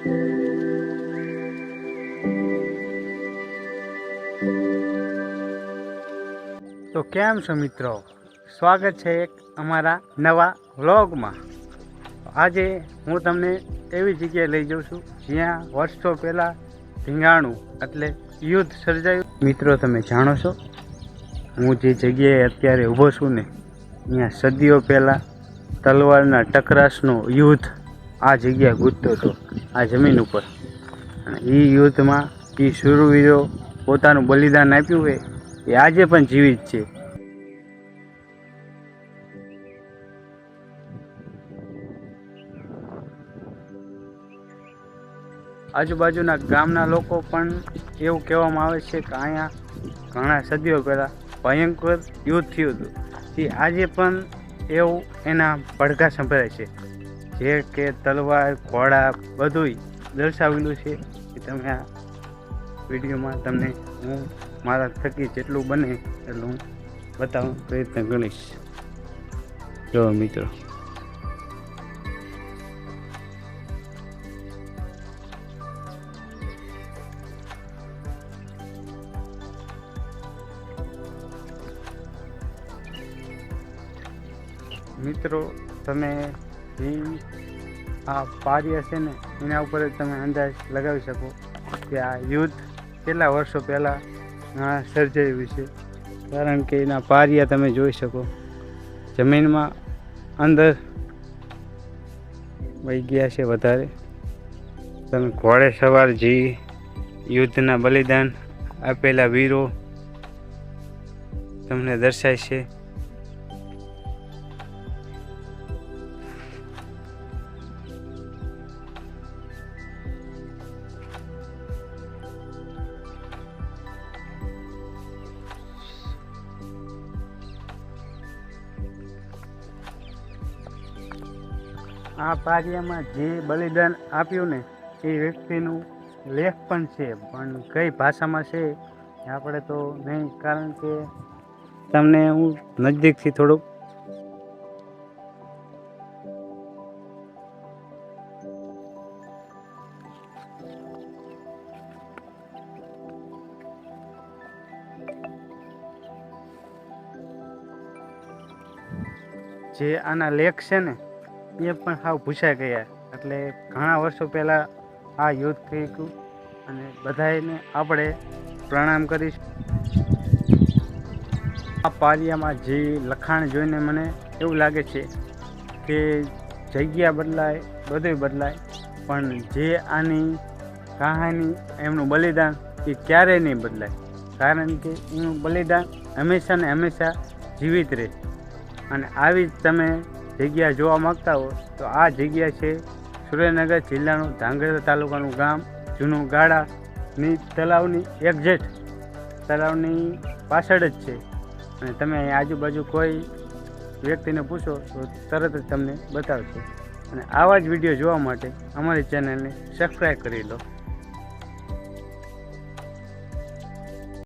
તો કેમ છો મિત્રો? સ્વાગત છે એક અમારા નવા વ્લોગમાં. આજે હું તમને એવી જગ્યાએ લઈ જાઉં છું જ્યાં વર્ષો પહેલાં ધીંગાણું એટલે યુદ્ધ સર્જાયું. મિત્રો, તમે જાણો છો, હું જે જગ્યાએ અત્યારે ઊભો છું ને અહીંયા સદીઓ પહેલાં તલવારના ટકરાશનું યુદ્ધ આ જગ્યા ગુજતો હતો, આ જમીન ઉપર. અને એ યુદ્ધમાં એ શૂરવીરો પોતાનું બલિદાન આપ્યું હોય, એ આજે પણ જીવિત છે. આજુબાજુના ગામના લોકો પણ એવું કહેવામાં આવે છે કે અહીંયા ઘણા સદીઓ પહેલાં ભયંકર યુદ્ધ થયું હતું. એ આજે પણ એવું એના પડઘા સંભળાય છે. જે કે તલવાર, ઘોડા બધુંય દર્શાવેલું છે કે તમે આ વિડીયોમાં તમને હું મારા થકી જેટલું બને એટલું હું બતાવવાનો પ્રયત્ન કરીશ. જો મિત્રો. મિત્રો, તમે જે આ પારી છે ને, એના ઉપર જ તમે અંદાજ લગાવી શકો કે આ યુદ્ધ કેટલા વર્ષો પહેલાં સર્જાયું છે કારણ કે એના પારિયા તમે જોઈ શકો. જમીનમાં અંદર વહી ગયા છે વધારે. તમે ઘોડે સવાર જે યુદ્ધના બલિદાન આપેલા વીરો તમને દર્શાય છે. આ પારિયામાં જે બલિદાન આપ્યું ને, એ વ્યક્તિનું લેખ પણ છે, પણ કઈ ભાષામાં છે આપણે તો નહીં, કારણ કે તમને હું નજદીકથી થોડુંક જે આના લેખ છે ને એ પણ સાવ ભૂસાઈ ગયા. એટલે ઘણા વર્ષો પહેલાં આ યુદ્ધ થયું અને બધાને આપણે પ્રણામ કરીશ. આ પાલિયામાં જે લખાણ જોઈને મને એવું લાગે છે કે જગ્યા બદલાય બધું બદલાય, પણ જે આની કહાની, એમનું બલિદાન એ ક્યારેય નહીં બદલાય. કારણ કે એનું બલિદાન હંમેશા ને હંમેશા જીવિત રહે. અને આવી જ તમે જગ્યા જોવા માગતા હો તો આ જગ્યા છે સુરેન્દ્રનગર જિલ્લાનું ધાંગધ્રા તાલુકાનું ગામ. જૂનું ગાડાની તલાવની એક્ઝેટ તલાવની પાછળ જ છે. અને તમે આજુબાજુ કોઈ વ્યક્તિને પૂછો તો તરત જ તમને બતાવશે. અને આવા જ વીડિયો જોવા માટે અમારી ચેનલને સબસ્ક્રાઈબ કરી લો.